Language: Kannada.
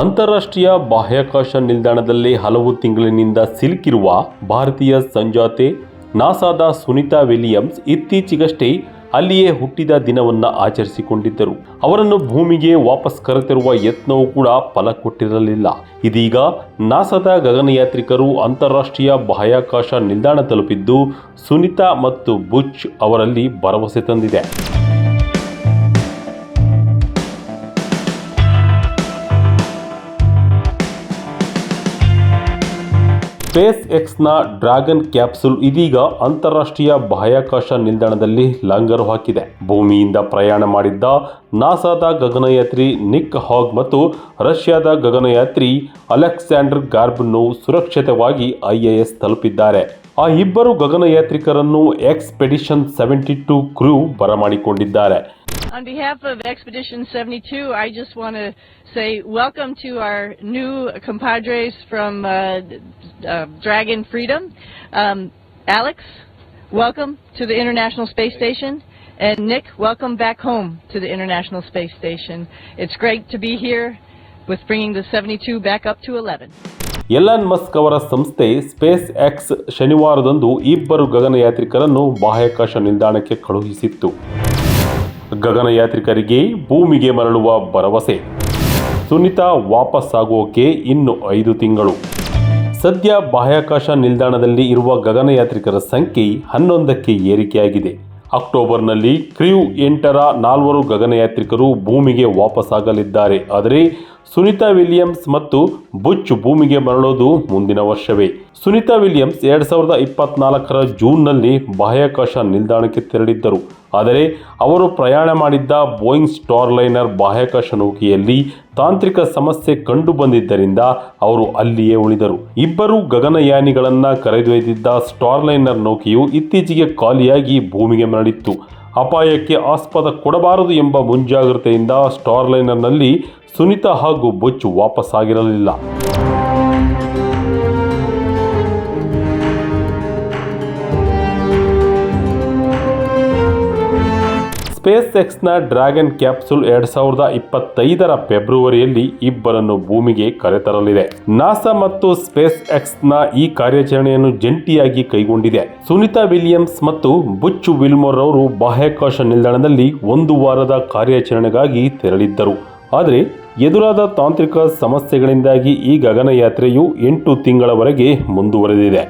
ಅಂತಾರಾಷ್ಟ್ರೀಯ ಬಾಹ್ಯಾಕಾಶ ನಿಲ್ದಾಣದಲ್ಲಿ ಹಲವು ತಿಂಗಳಿನಿಂದ ಸಿಲುಕಿರುವ ಭಾರತೀಯ ಸಂಜಾತೆ ನಾಸಾದ ಸುನಿತಾ ವಿಲಿಯಮ್ಸ್ ಇತ್ತೀಚೆಗಷ್ಟೇ ಅಲ್ಲಿಯೇ ಹುಟ್ಟಿದ ದಿನವನ್ನು ಆಚರಿಸಿಕೊಂಡಿದ್ದರು. ಅವರನ್ನು ಭೂಮಿಗೆ ವಾಪಸ್ ಕರೆತರುವ ಯತ್ನವೂ ಕೂಡ ಫಲ ಕೊಟ್ಟಿರಲಿಲ್ಲ. ಇದೀಗ ನಾಸಾದ ಗಗನಯಾತ್ರಿಕರು ಅಂತಾರಾಷ್ಟ್ರೀಯ ಬಾಹ್ಯಾಕಾಶ ನಿಲ್ದಾಣ ತಲುಪಿದ್ದು ಸುನಿತಾ ಮತ್ತು ಬುಚ್ ಅವರಲ್ಲಿ ಭರವಸೆ ತಂದಿದೆ. ಸ್ಪೇಸ್ ಎಕ್ಸ್ನ ಡ್ರ್ಯಾಗನ್ ಕ್ಯಾಪ್ಸುಲ್ ಇದೀಗ ಅಂತಾರಾಷ್ಟ್ರೀಯ ಬಾಹ್ಯಾಕಾಶ ನಿಲ್ದಾಣದಲ್ಲಿ ಲಂಗರು ಹಾಕಿದೆ. ಭೂಮಿಯಿಂದ ಪ್ರಯಾಣ ಮಾಡಿದ್ದ ನಾಸಾದ ಗಗನಯಾತ್ರಿ ನಿಕ್ ಹಾಗ್ ಮತ್ತು ರಷ್ಯಾದ ಗಗನಯಾತ್ರಿ ಅಲೆಕ್ಸಾಂಡರ್ ಗಾರ್ಬ್ನು ಸುರಕ್ಷಿತವಾಗಿ ಐಎಎಸ್ ತಲುಪಿದ್ದಾರೆ. ಆ ಇಬ್ಬರು ಗಗನಯಾತ್ರಿಕರನ್ನು ಎಕ್ಸ್ಪೆಡಿಷನ್ ಸೆವೆಂಟಿ ಟೂ ಕ್ರೂ ಬರಮಾಡಿಕೊಂಡಿದ್ದಾರೆ. On behalf of Expedition 72, I just want to say welcome to our new compadres from uh, uh, Dragon Freedom. Um, Alex, welcome to the International Space Station. And Nick, welcome back home to the International Space Station. It's great to be here with bringing the 72 back up to 11. Elon Musk ಅವರ ಸಂಸ್ಥೆ ಸ್ಪೇಸ್ ಎಕ್ಸ್ ಶನಿವಾರದಂದು ಇಬ್ಬರು ಗಗನಯಾತ್ರಿಕರನ್ನು ಬಾಹ್ಯಾಕಾಶ ನಿಲ್ದಾಣಕ್ಕೆ ಕಳುಹಿಸಿತ್ತು ಗಗನಯಾತ್ರಿಕರಿಗೆ ಭೂಮಿಗೆ ಮರಳುವ ಭರವಸೆ. ಸುನಿತಾ ವಾಪಸ್ಸಾಗೋಕೆ ಇನ್ನು ಐದು ತಿಂಗಳು. ಸದ್ಯ ಬಾಹ್ಯಾಕಾಶ ನಿಲ್ದಾಣದಲ್ಲಿ ಇರುವ ಗಗನಯಾತ್ರಿಕರ ಸಂಖ್ಯೆ ಹನ್ನೊಂದಕ್ಕೆ ಏರಿಕೆಯಾಗಿದೆ. ಅಕ್ಟೋಬರ್ನಲ್ಲಿ ಕ್ರಿಯೂ ಎಂಟರ ನಾಲ್ವರು ಗಗನಯಾತ್ರಿಕರು ಭೂಮಿಗೆ ವಾಪಸ್ಸಾಗಲಿದ್ದಾರೆ ಆದರೆ ಸುನಿತಾ ವಿಲಿಯಮ್ಸ್ ಮತ್ತು ಬುಚ್ ಭೂಮಿಗೆ ಮರಳೋದು ಮುಂದಿನ ವರ್ಷವೇ. ಸುನಿತಾ ವಿಲಿಯಮ್ಸ್ ಎರಡು ಸಾವಿರದ ಇಪ್ಪತ್ನಾಲ್ಕರ ಜೂನ್ನಲ್ಲಿ ಬಾಹ್ಯಾಕಾಶ ನಿಲ್ದಾಣಕ್ಕೆ ತೆರಳಿದ್ದರು. ಆದರೆ ಅವರು ಪ್ರಯಾಣ ಮಾಡಿದ್ದ ಬೋಯಿಂಗ್ ಸ್ಟಾರ್ಲೈನರ್ ಬಾಹ್ಯಾಕಾಶ ನೌಕೆಯಲ್ಲಿ ತಾಂತ್ರಿಕ ಸಮಸ್ಯೆ ಕಂಡು ಬಂದಿದ್ದರಿಂದ ಅವರು ಅಲ್ಲಿಯೇ ಉಳಿದರು. ಇಬ್ಬರು ಗಗನಯಾನಿಗಳನ್ನ ಕರೆದೊಯ್ದಿದ್ದ ಸ್ಟಾರ್ಲೈನರ್ ನೌಕೆಯು ಇತ್ತೀಚೆಗೆ ಖಾಲಿಯಾಗಿ ಭೂಮಿಗೆ ಮರಳಿತ್ತು. ಅಪಾಯಕ್ಕೆ ಆಸ್ಪದ ಕೊಡಬಾರದು ಎಂಬ ಮುಂಜಾಗ್ರತೆಯಿಂದ ಸ್ಟಾರ್ಲೈನರ್ನಲ್ಲಿ ಸುನಿತಾ ಹಾಗೂ ಬೊಚ್ಚು ವಾಪಸ್ಸಾಗಿರಲಿಲ್ಲ. ಸ್ಪೇಸ್ ಎಕ್ಸ್ನ ಡ್ರ್ಯಾಗನ್ ಕ್ಯಾಪ್ಸುಲ್ ಎರಡು ಸಾವಿರದ ಇಪ್ಪತ್ತೈದರ ಫೆಬ್ರವರಿಯಲ್ಲಿ ಇಬ್ಬರನ್ನು ಭೂಮಿಗೆ ಕರೆತರಲಿದೆ. ನಾಸಾ ಮತ್ತು ಸ್ಪೇಸ್ ಎಕ್ಸ್ನ ಈ ಕಾರ್ಯಾಚರಣೆಯನ್ನು ಜಂಟಿಯಾಗಿ ಕೈಗೊಂಡಿದೆ. ಸುನಿತಾ ವಿಲಿಯಮ್ಸ್ ಮತ್ತು ಬುಚ್ಚು ವಿಲ್ಮೋರ್ ಅವರು ಬಾಹ್ಯಾಕಾಶ ನಿಲ್ದಾಣದಲ್ಲಿ ಒಂದು ವಾರದ ಕಾರ್ಯಾಚರಣೆಗಾಗಿ ತೆರಳಿದ್ದರು. ಆದರೆ ಎದುರಾದ ತಾಂತ್ರಿಕ ಸಮಸ್ಯೆಗಳಿಂದಾಗಿ ಈ ಗಗನಯಾತ್ರೆಯು ಎಂಟು ತಿಂಗಳವರೆಗೆ ಮುಂದುವರೆದಿದೆ.